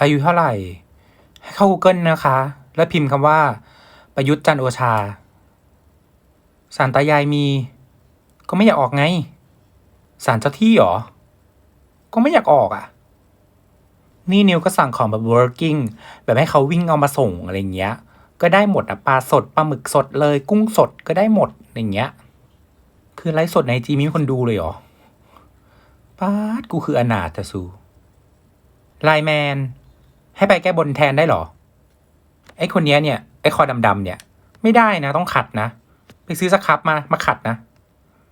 อายุเท่าไหร่ ให้เข้า Google นะคะ แล้วพิมพ์คำว่า ประยุทธ์จันโอชา สารตายายมี ก็ไม่อยากออกไง สารเจ้าที่หรอ ก็ไม่อยากออกอะ นี่นิวก็สั่งของแบบ working แบบให้เขาวิ่งเอามาส่งอะไรเงี้ย ก็ได้หมดอะปลาสดปลาหมึกสดเลย กุ้งสดก็ได้หมดอย่างเงี้ย คือไลฟ์สดในจีมีคนดูเลยเหรอป้าดกูคืออนาถแต่สูไลแมน ให้ไปแก้บนแทนได้หรอ ไอคนเนี้ยเนี่ย ไอคอดำๆเนี่ย ไม่ได้นะต้องขัดนะ ไปซื้อสครับมามาขัดนะ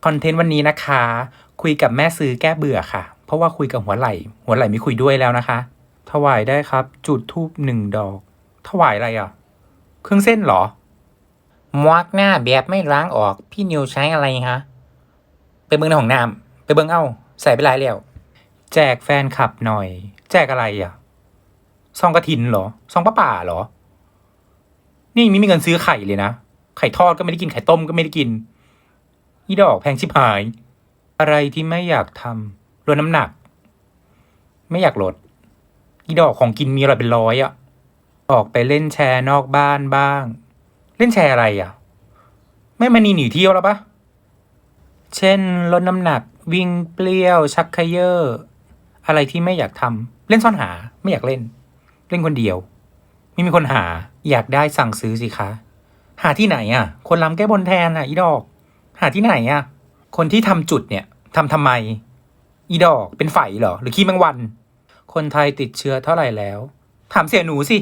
คอนเทนต์วันนี้นะคะ คุยกับแม่ซื้อแก้เบื่อค่ะ เพราะว่าคุยกับหัวไหล่ หัวไหล่ไม่คุยด้วยแล้วนะคะ ถวายได้ครับ จุดทูบหนึ่งดอก ถวายอะไรอะ เครื่องเส้นเหรอมวักหน้าแบบไม่ล้างออก พี่นิวใช้อะไรฮะ ไปเบิ้งในห้องน้ำไปเบิ้งเอ้า ใส่ไปหลายแล้ว แจกแฟนคลับหน่อย แจกอะไรอะ ซองกระถินเหรอ ซองป้าป่าเหรอ นี่มีมีเงินซื้อไข่เลยนะ ไข่ทอดก็ไม่ได้กินไข่ต้มก็ไม่ได้กินอีดอกแพงชิบหาย อะไรที่ไม่อยากทำลดน้ำหนัก ไม่อยากลดอีดอกของกินมีอะไรเป็นร้อยอะออกไปเล่นแชร์นอกบ้านบ้าง เล่นแชร์อะไรอะแม่มณีหนีเที่ยวแล้วปะเช่นลดน้ำหนัก วิ่งเปรี้ยวชักเขยออะไรที่ไม่อยากทำเล่นซ่อนหาไม่อยากเล่น เล่นคนเดียว ไม่มีคนหา อยากได้สั่งซื้อสิคะ หาที่ไหนอะ คนรำแก้บนแทนอะ อีดอก หาที่ไหนอะ คนที่ทำจุดเนี่ยทำทำไม อีดอกเป็นไฝเหรอ หรือขี้แมงวัน คนไทยติดเชื้อเท่าไหร่แล้ว ถามเสียหนูสิ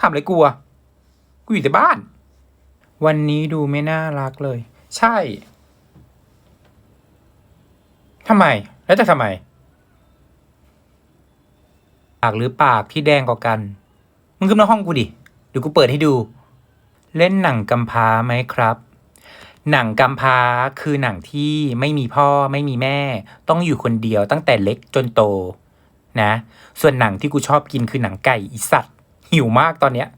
ถามอะไรกลัว กูอยู่แต่บ้าน วันนี้ดูไม่น่ารักเลย ใช่ทำไม แล้วจะทำไมากหรือปากที่แดงกว่ากัน มึงขึ้นมาห้องกูดิ เดี๋ยวกูเปิดให้ดู เล่นหนังกำพร้าไหมครับ หนังกำพร้าคือหนังที่ไม่มีพ่อไม่มีแม่ ต้องอยู่คนเดียวตั้งแต่เล็กจนโต นะ ส่วนหนังที่กูชอบกินคือหนังไก่อีสัตว์หิวมากตอนเนี้ย